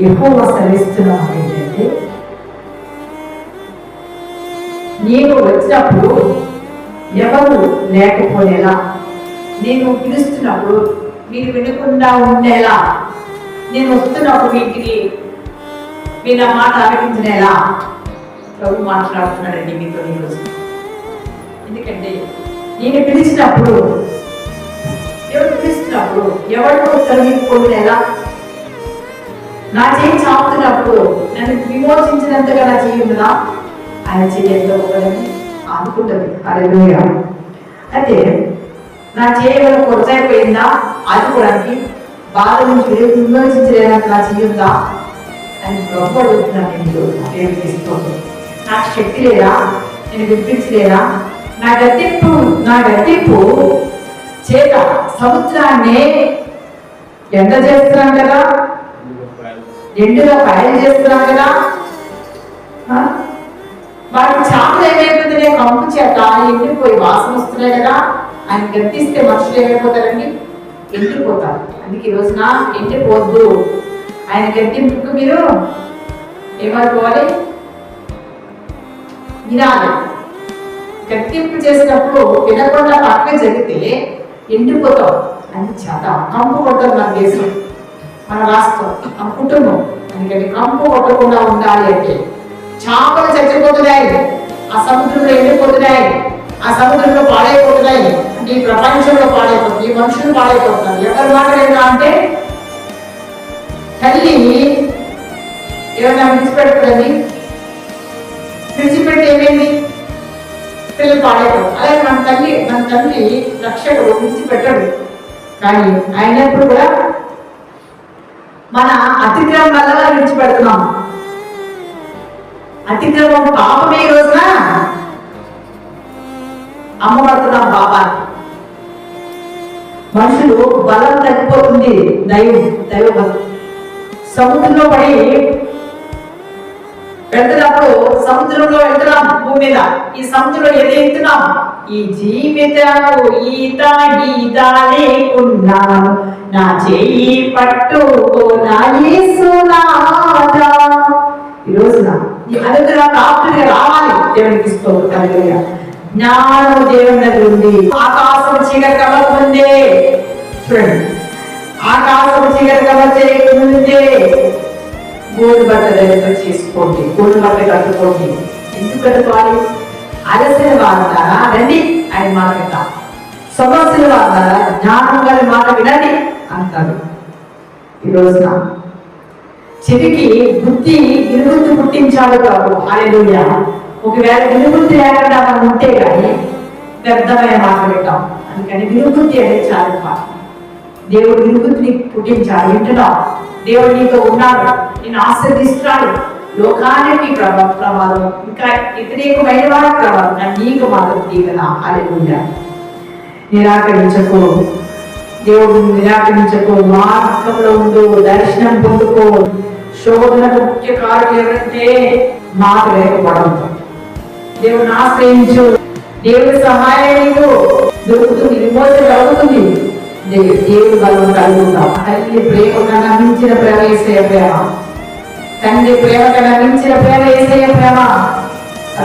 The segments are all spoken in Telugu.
ఎక్కువ సెలవిస్తున్నాం ఏంటంటే నేను వచ్చినప్పుడు ఎవరు లేకపోయేలా నేను పిలుస్తున్నప్పుడు మీరు వినకుండా ఉండేలా నేను వస్తున్నప్పుడు వీటిని మీ నా మాట ఆలకించినేలా ప్రభు మాట్లాడుతున్నాడండి మీతో ఈరోజు ఎందుకంటే నేను పిలిచినప్పుడు ఎవరు పిలిచినప్పుడు ఎవరితో ఎలా నా చేయి చాపుతున్నప్పుడు నన్ను విమోచించినంతగా నా చేయి ఆయన చేయి ఎంత గొప్పదని అనుకుంటుంది అరే అయితే నా చేయి వల్ల కొరసైపోయిందా ఆదుకోవడానికి బాధ నుంచి విమో- నా చేయి ఉందా? అని గొప్ప అడుగుతున్నాను నేను ఈరోజు. నాకు శక్తి లేదా? నేను వినిపించలేదా? నా గద్దెప్పు నా గద్దెప్పు చేత సముద్రాన్ని ఎండ చేస్తున్నాం కదా. ఎండుగా పయలు చేస్తున్నాం కదా. ఆ? వాటి చేపలు ఏమైపోతున్నాయి? కంపు చేత ఎండిపోయి వాసన వస్తున్నాయి కదా. ఆయన గర్తిస్తే మనుషులు ఏమైపోతారండి? ఎండిపోతారు. అందుకే ఈ రోజున ఎండిపోద్దు. ఆయన గర్తింపుకు మీరు ఏమనుకోవాలి? వినాలి. గట్టింపు చేసినప్పుడు వినకుండా పక్కన జరిగితే ఎండిపోతాం. అని చేత కంపు కొట్టదు మన దేశం మన రాష్ట్రం మన కుటుంబం అందుకని కంపు కొట్టకుండా ఉండాలి అంటే చేపలు చచ్చిపోతున్నాయి ఆ సముద్రంలో ఎండిపోతున్నాయి ఆ సముద్రంలో పాడైపోతున్నాయి అంటే ఈ ప్రపంచంలో పాడైపోతుంది ఈ మనుషులు పాడైపోతున్నారు. ఎవరి మాట లేదా అంటే తల్లి ఏమైనా విడిచిపెడుతుందండి విడిచిపెట్టి ఏమైంది? పిల్లలు అలాగే మన తల్లి మన తల్లి రక్షకుడు విడిచిపెట్టడు. కానీ అయినప్పుడు కూడా మన అతిక్రమం వల్ల విడిచిపెడుతున్నాం. అతిక్రమం పాపమే ఈ రోజున అమ్మబడుతున్నాం పాపాన్ని మనుషులు బలం తగ్గిపోతుంది దైవం దైవ బలం. సముద్రంలో పడి వెళ్తున్నప్పుడు సముద్రంలో వెళ్తున్నాం భూమి మీద. ఈ సముద్రంలో ఏది ఎత్తున్నాం ఈ జీవితము ఈత ఈత లేకున్నా నా చెయ్యి పట్టుకో నా యేసునాథా. ఈ రోజున ఈ అనుగ్రహం ప్రాప్తిగా రావాలి. దేవునికి స్తోత్రం జ్ఞానం దేవుని దగ్గర ఉంది. ఆకాశం చీకటి కమ్మకుందే చూడండి. ఆకాశం చీకటి కమ్మ చేయకముందే. గోడు బట్ట దగ్గర చేసుకోండి గోడు బట్ట కట్టుకోండి. ఎందుకు కట్టుకోవాలి అలసిన వాడతారా రండి ఆయన మాట వింటాం సమస్యలు వాడతారా జ్ఞానం గారి మాట వినండి అంటారు. ఈ రోజున చెవికి బుద్ధి వినుబుద్ధి పుట్టించాడు కాదు. అలెలుయ ఒకవేళ వినుబుద్ధి లేకుండా మనం ఉంటే కానీ వ్యర్థమైన మాట వింటాం. అందుకని వినుబుద్ధి అనేది చాలా దేవుడు వినుబుద్ధిని పుట్టించాడు వింటున్నాం. దేవుడు నీతో ఉన్నాడు. నేను ఆశ్రదిస్తున్నాడు. లోకానికి ప్రభావం ప్రమాదం. ఇంకా వ్యతిరేకమైన వారి ప్రమాదం. నీకు మాత్రం దీవెన అలెలుయ నిరాకరించకు. దేవుడు నిరాకరించకు. మార్గంలో ఉండు. దర్శనం పొందుకో. శోధనకు ముఖ్య కారణం ఎవరంటే మాట లేకపోవడం. దేవుని ఆశ్రయించు. దేవుడి సహాయం నీకు దొరుకుతుంది. విమోచన అవుతుంది దేవుడు బలం కలుగుతాం. తల్లి ప్రేమ కన్నా మించిన ప్రేమ వేసే ప్రేమ. తండ్రి ప్రేమ కన్నా మించిన ప్రేమ వేసే ప్రేమ.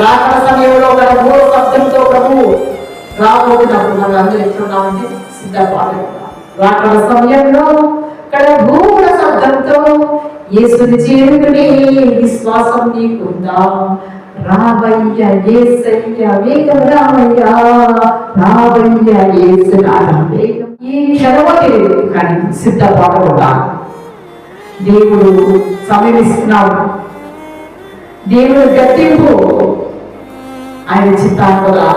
రాకడ సమయంలో గల మూల శబ్దంతో ప్రభు రాబోతున్నప్పుడు మనం అందరూ ఎట్లున్నామంటే సిద్ధపాటు రాకడ సమయంలో గల భూముల శబ్దంతో యేసుని చేరుకుని విశ్వాసం నీకుందా? రావయ్య ఏసయ్య వేగం రావయ్య రావయ్య ఏసు వేగం ఈ క్షణమో కానీ సిద్ధపడకుండా దేవుడు సమీపిస్తున్నాడు. దేవుడు గట్టింపు ఆయన చిత్తానుగా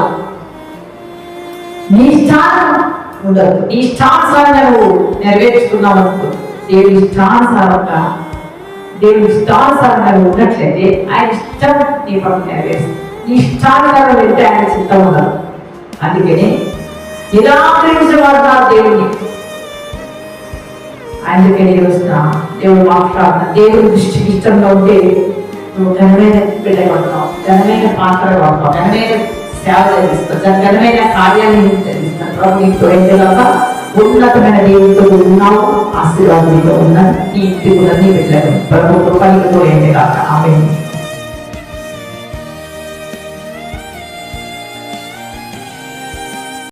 నీ స్థానం ఉండదు. నీ ఇష్టానుసారంగా నువ్వు నెరవేర్చుకున్నావు అనుకో దేవుడి ఇష్టానుసారంగా దేవుడి ఇష్టానుసారంగా నువ్వు ఉన్నట్లయితే ఆయన ఇష్టం నీ పనులు నెరవేరుస్తుంది. నీ ఇష్టానుసారం వెళ్తే ఆయన చిత్తం ఉండదు. అందుకని నిరాకరించబడతారు అందుకని ఈ రోజున దేవుడు మాట్లాడుతున్న దేవుడి దృష్టికి ఇష్టంగా ఉంటే నువ్వు ఘనమైన బిడ్డ పడతావు ఘనమైన పాత్ర పడతావు ఘనమైన సేవ జరిగిస్తావు ఘనమైన కార్యాన్ని జరిగిస్తావు ప్రభు నీకు తోడేలాగా ఉన్నతమైన దేవుడితో ఉన్నావు ఆశీర్వాదంతో ఉన్న ఈ ఇంటి కూడా నీ బిడ్డలు. ప్రభు కృపలతో ఏంటి కాక ఆమె